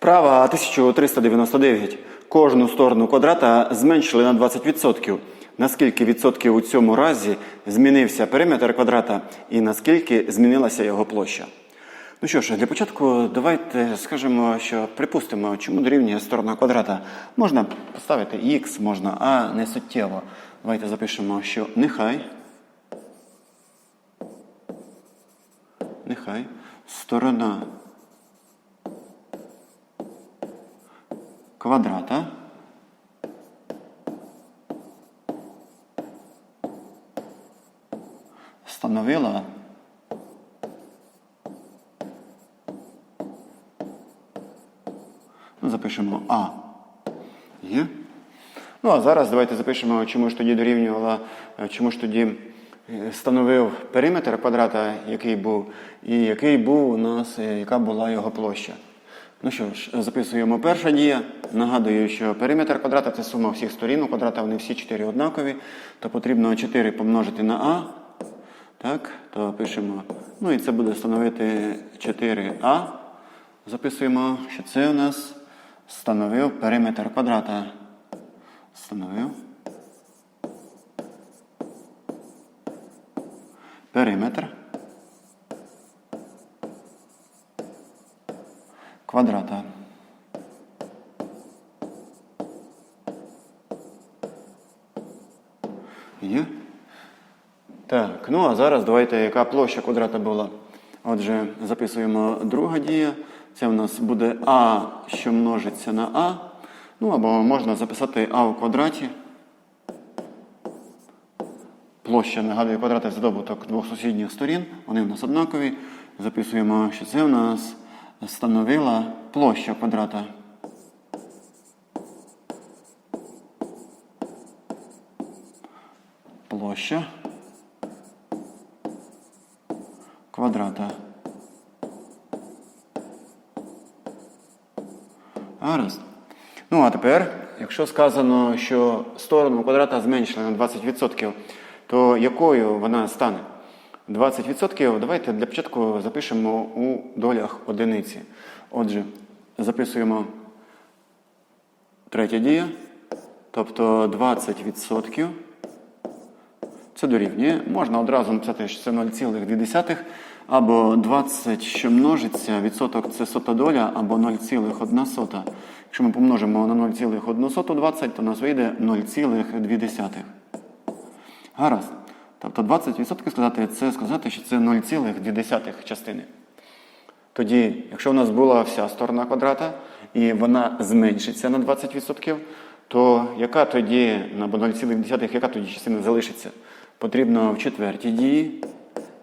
Вправа 1399. Кожну сторону квадрата зменшили на 20%. Наскільки відсотків у цьому разі змінився периметр квадрата і наскільки змінилася його площа? Ну що ж, для початку давайте скажемо, що припустимо, чому дорівнює сторона квадрата. Можна поставити х, можна а не суттєво. Давайте запишемо, що нехай. Нехай сторона квадрата становила ну, запишемо А. Є. Ну, а зараз давайте запишемо, чому ж тоді дорівнювала, е, чому ж тоді е, становив периметр квадрата, який був, і який був у нас, е, яка була його площа. Ну що ж, записуємо перша дія. Нагадую, що периметр квадрата це сума всіх сторін. У квадрата вони всі 4 однакові, то потрібно 4 помножити на А. Так, то пишемо. Ну і це буде становити 4А. Записуємо, що це у нас становив периметр квадрата. Становив. Периметр. Квадрата. Є. Так, ну а зараз давайте, яка площа квадрата була. Отже, записуємо друга дія. Це в нас буде А, що множиться на А. Ну або можна записати А у квадраті. Площа, нагадую, квадрата це добуток двох сусідніх сторін. Вони в нас однакові. Записуємо, що це в нас становила площа квадрата. Площа квадрата. Гаразд. Ну, а тепер, якщо сказано, що сторону квадрата зменшили на 20%, то якою вона стане? 20% давайте для початку запишемо у долях одиниці. Отже, записуємо третя дія, тобто 20%. Це дорівнює. Можна одразу написати, що це 0,2, або 20, що множиться, відсоток це сота доля, або 0,1. Якщо ми помножимо на 0,1 20, то у нас вийде 0,2. Гаразд. Тобто 20% сказати, це сказати, що це 0,2 частини. Тоді, якщо у нас була вся сторона квадрата, і вона зменшиться на 20%, то яка тоді, або 0,2, яка тоді частина залишиться? Потрібно в четвертій дії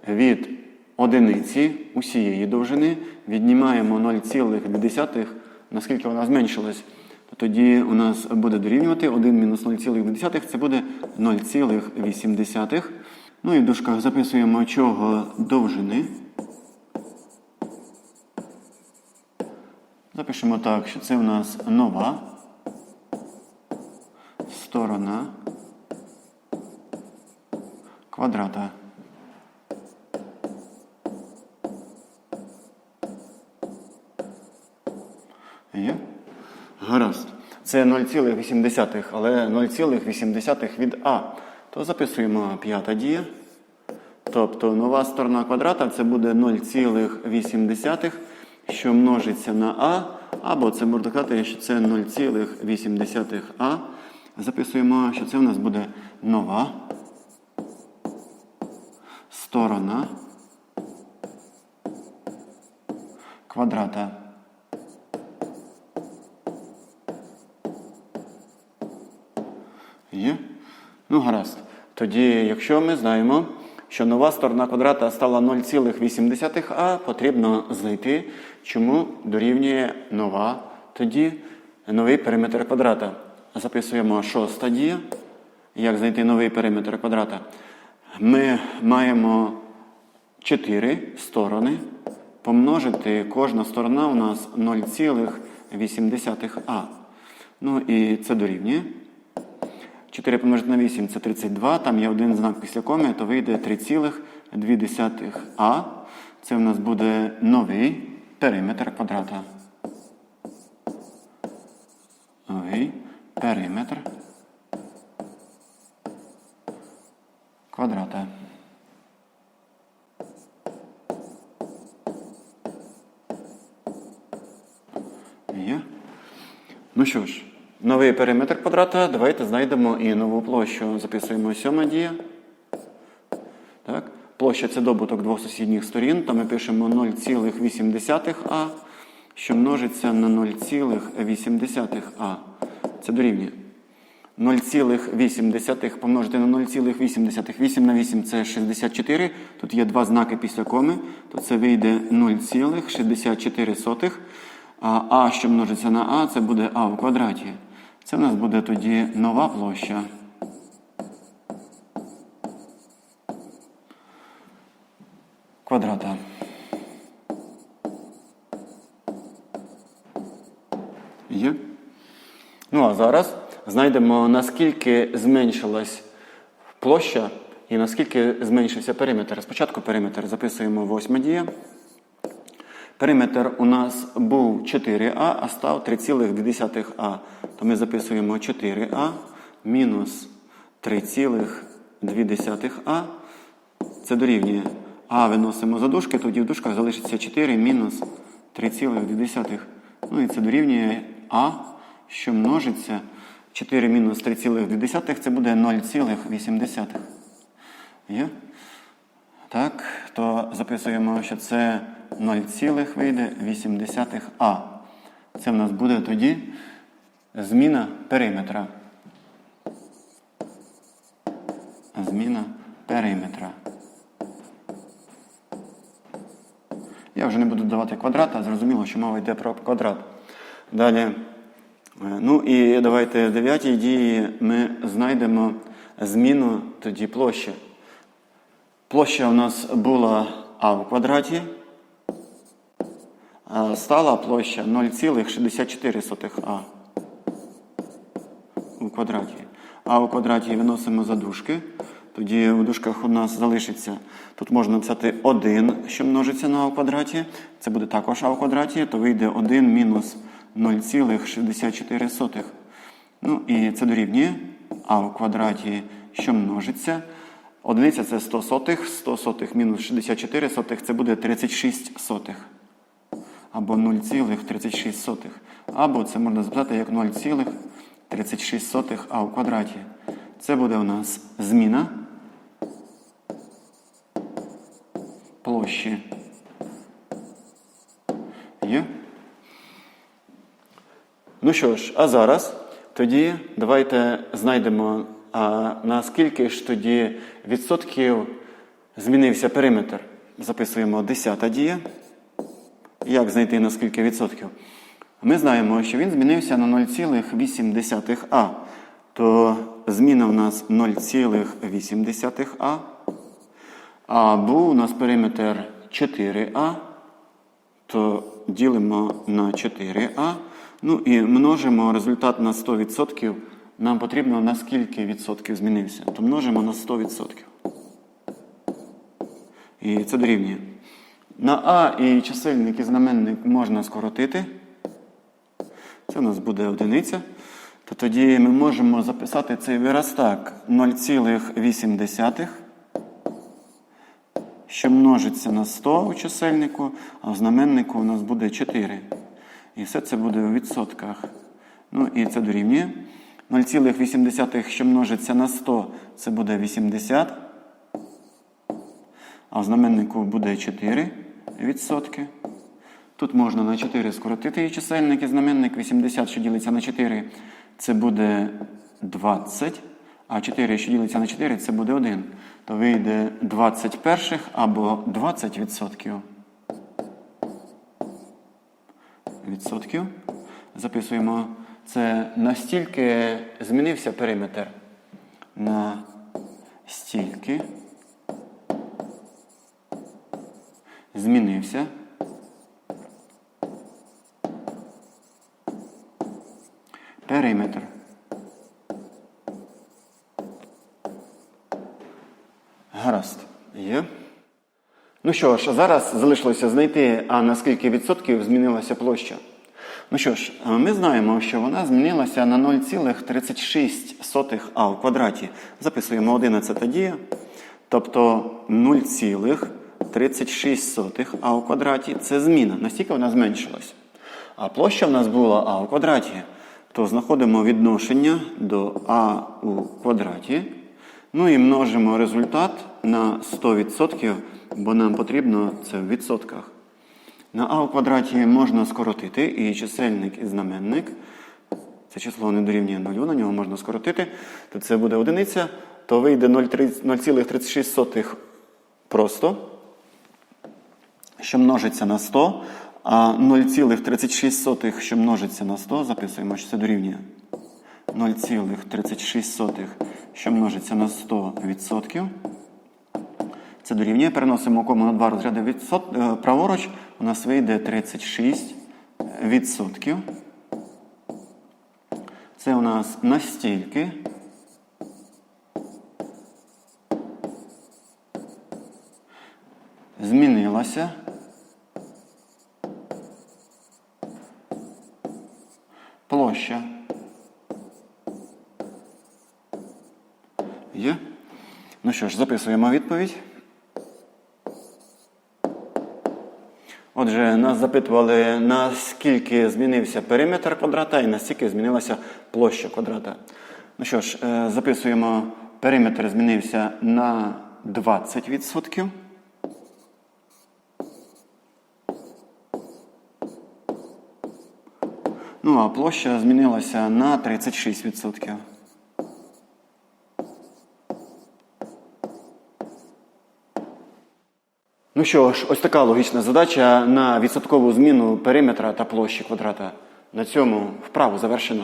від одиниці усієї довжини віднімаємо 0,2, наскільки вона зменшилась. То тоді у нас буде дорівнювати 1 мінус 0,2, це буде 0,8. Ну і в дужках записуємо чого довжини. Запишемо так, що це в нас нова сторона квадрата. Гаразд. Це 0,8, але 0,8 від А. То записуємо п'ята дія. Тобто нова сторона квадрата це буде 0,8, що множиться на А, або це можна казати, що це 0,8А. Записуємо, що це у нас буде нова сторона квадрата. Є? Ну, гаразд. Тоді, якщо ми знаємо, що нова сторона квадрата стала 0,8а, потрібно знайти, чому дорівнює нова тоді новий периметр квадрата. Записуємо шоста дія. Як знайти новий периметр квадрата? Ми маємо 4 сторони. Помножити кожна сторона у нас 0,8а. Ну і це дорівнює. 4 помножити на 8 це 32, там є один знак після коми, то вийде 3,2а. Це в нас буде новий периметр квадрата. Новий периметр квадрата. Є. Ну що ж, новий периметр квадрата. Давайте знайдемо і нову площу. Записуємо сьома дія. Так. Площа це добуток двох сусідніх сторін, то ми пишемо 0,8а, що множиться на 0,8а. Це дорівнює. 0,8 помножити на 0,8. 8 на 8 це 64. Тут є два знаки після коми, то це вийде 0,64. А а, що множиться на а, це буде а в квадраті. Це в нас буде тоді нова площа. Квадрата. Є? Ну а зараз знайдемо, наскільки зменшилась площа і наскільки зменшився периметр. Спочатку периметр записуємо восьма дія. Периметр у нас був 4а, а став 3,2а. То ми записуємо 4а мінус 3,2а. Це дорівнює. А виносимо за дужки, тоді в дужках залишиться 4 мінус 3,2. Ну і це дорівнює А, що множиться 4 мінус 3,2, це буде 0,8. Є? Так, то записуємо, що це 0, вийде 8 А. Це в нас буде тоді зміна периметра. Зміна периметра. Я вже не буду давати квадрат, а зрозуміло, що мова йде про квадрат. Далі. е, Ну і давайте в дев'ятій дії ми знайдемо зміну тоді площі. Площа у нас була А в квадраті, а стала площа 0,64а у квадраті. А у квадраті виносимо за дужки. Тоді у дужках у нас залишиться, тут можна написати 1, що множиться на а в квадраті. Це буде також а в квадраті, то вийде 1 мінус 0,64. Ну і це дорівнює а в квадраті, що множиться. Одиниця це 100 сотих, 100 сотих мінус 64 сотих, це буде 36 сотих. Або 0,36. Або це можна записати як 0,36 а в квадраті. Це буде у нас зміна площі. Є? Ну що ж, а зараз тоді давайте знайдемо, а, наскільки ж тоді відсотків змінився периметр. Записуємо 10 дія. Як знайти на скільки відсотків? Ми знаємо, що він змінився на 0,8а. То зміна в нас 0,8а. А був у нас периметр 4а, то ділимо на 4а. Ну і множимо результат на 100%. Нам потрібно на скільки відсотків змінився. То множимо на 100%. І це дорівнює. На А і чисельник і знаменник можна скоротити. Це у нас буде одиниця. То тоді ми можемо записати цей вираз так. 0,8, що множиться на 100 у чисельнику, а в знаменнику у нас буде 4. І все це буде у відсотках. Ну і це дорівнює. 0,8, що множиться на 100, це буде 80. А в знаменнику буде 4 відсотки. Тут можна на 4 скоротити і чисельник, і знаменник 80, що ділиться на 4, це буде 20. А 4, що ділиться на 4, це буде 1. То вийде 20 перших або 20 відсотків. Відсотків. Записуємо. Це настільки змінився периметр. На стільки. Змінився. Периметр. Гаразд. Є. Ну що ж, зараз залишилося знайти, а на скільки відсотків змінилася площа. Ну що ж, е, ми знаємо, що вона змінилася на 0,36 а в квадраті. Записуємо 11 дія. Тобто 0,36 а в квадраті це зміна. Настільки вона зменшилась. А площа в нас була а в квадраті. То знаходимо відношення до а у квадраті. Ну і множимо результат на 100%, бо нам потрібно це в відсотках. На а у квадраті можна скоротити і чисельник, і знаменник. Це число не дорівнює нулю, на нього можна скоротити. То це буде одиниця, то вийде 0,36 просто, що множиться на 100, а 0,36, що множиться на 100, записуємо, що це дорівнює 0,36, що множиться на 100%. Це дорівнює. Переносимо кому на два розряди відсот... е, праворуч. У нас вийде 36 відсотків. Це у нас настільки. Змінилася. Площа. Є? Ну що ж, записуємо відповідь. Отже, нас запитували, наскільки змінився периметр квадрата і наскільки змінилася площа квадрата. Ну що ж, е, записуємо, периметр змінився на 20%. Ну, а площа змінилася на 36%. Ну що ж, ось така логічна задача на відсоткову зміну периметра та площі квадрата. На цьому вправу завершено.